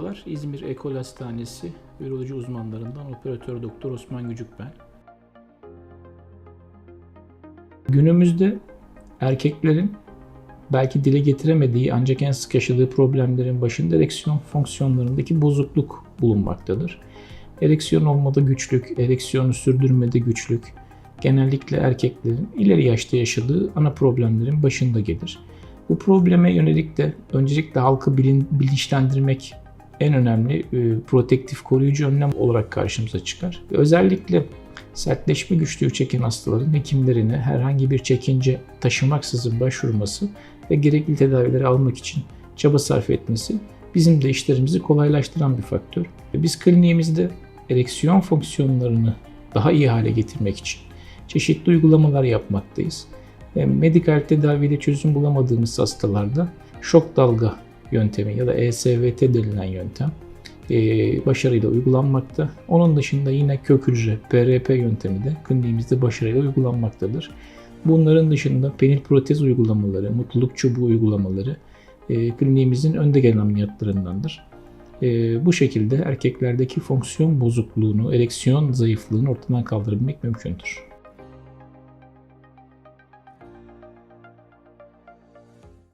Merhabalar, İzmir Ekol Hastanesi Üroloji uzmanlarından operatör doktor Osman Gücük ben. Günümüzde erkeklerin belki dile getiremediği ancak en sık yaşadığı problemlerin başında ereksiyon fonksiyonlarındaki bozukluk bulunmaktadır. Ereksiyon olmada güçlük, ereksiyonu sürdürmede güçlük genellikle erkeklerin ileri yaşta yaşadığı ana problemlerin başında gelir. Bu probleme yönelik de öncelikle halkı bilin, bilinçlendirmek en önemli e, protektif koruyucu önlem olarak karşımıza çıkar. Özellikle sertleşme güçlüğü çeken hastaların hekimlerine herhangi bir çekince taşımaksızın başvurması ve gerekli tedavileri almak için çaba sarf etmesi bizim de işlerimizi kolaylaştıran bir faktör. Biz kliniğimizde ereksiyon fonksiyonlarını daha iyi hale getirmek için çeşitli uygulamalar yapmaktayız. Medikal tedavide çözüm bulamadığımız hastalarda şok dalga yöntemi ya da ESVT denilen yöntem e, başarıyla uygulanmakta. Onun dışında yine kök hücre PRP yöntemi de kliniğimizde başarıyla uygulanmaktadır. Bunların dışında penil protez uygulamaları, mutluluk çubuğu uygulamaları e, kliniğimizin önde gelen ameliyatlarındandır. E, bu şekilde erkeklerdeki fonksiyon bozukluğunu, ereksiyon zayıflığını ortadan kaldırabilmek mümkündür.